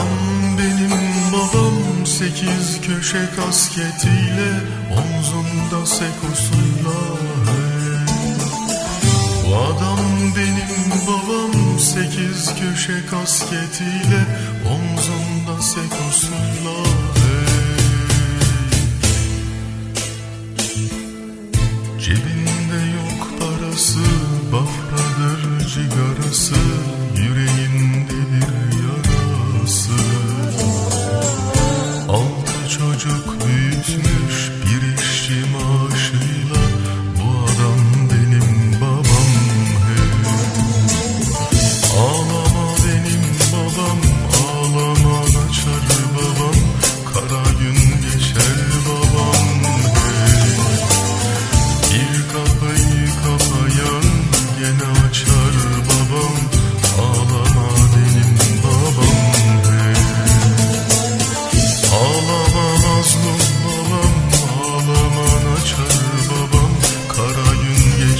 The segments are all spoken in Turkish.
Bu adam benim babam Sekiz köşe kasketiyle Omzunda sekosuyla hey. Bu adam benim babam Sekiz köşe kasketiyle Omzunda sekosuyla hey. Cebinde yok parası Bafradır cigarası Yüreğinde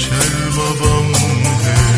geçer babam hey.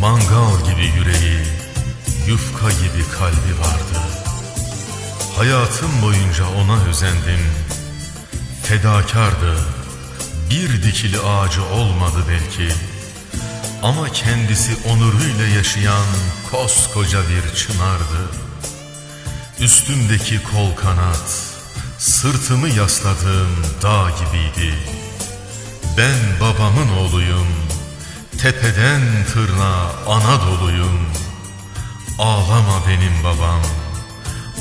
Mangal gibi yüreği, yufka gibi kalbi vardı. Hayatım boyunca ona özendim. Fedakardı. Bir dikili ağacı olmadı belki. Ama kendisi onuruyla yaşayan koskoca bir çınardı. Üstümdeki kol kanat, sırtımı yasladığım dağ gibiydi. Ben babamın oğluyum, tepeden tırnağa Anadolu'yum. Ağlama benim babam,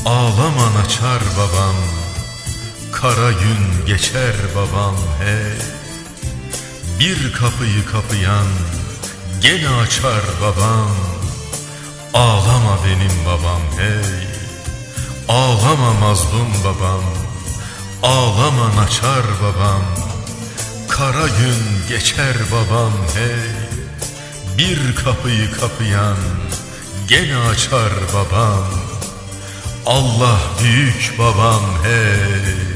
ağlama naçar babam. Kara gün geçer babam hey. Bir kapıyı kapayan gene açar babam. Ağlama benim babam hey. Ağlama mazlum babam, ağlama naçar babam. Kara gün geçer babam hey. Bir kapıyı kapayan gene açar babam. Allah büyük babam hey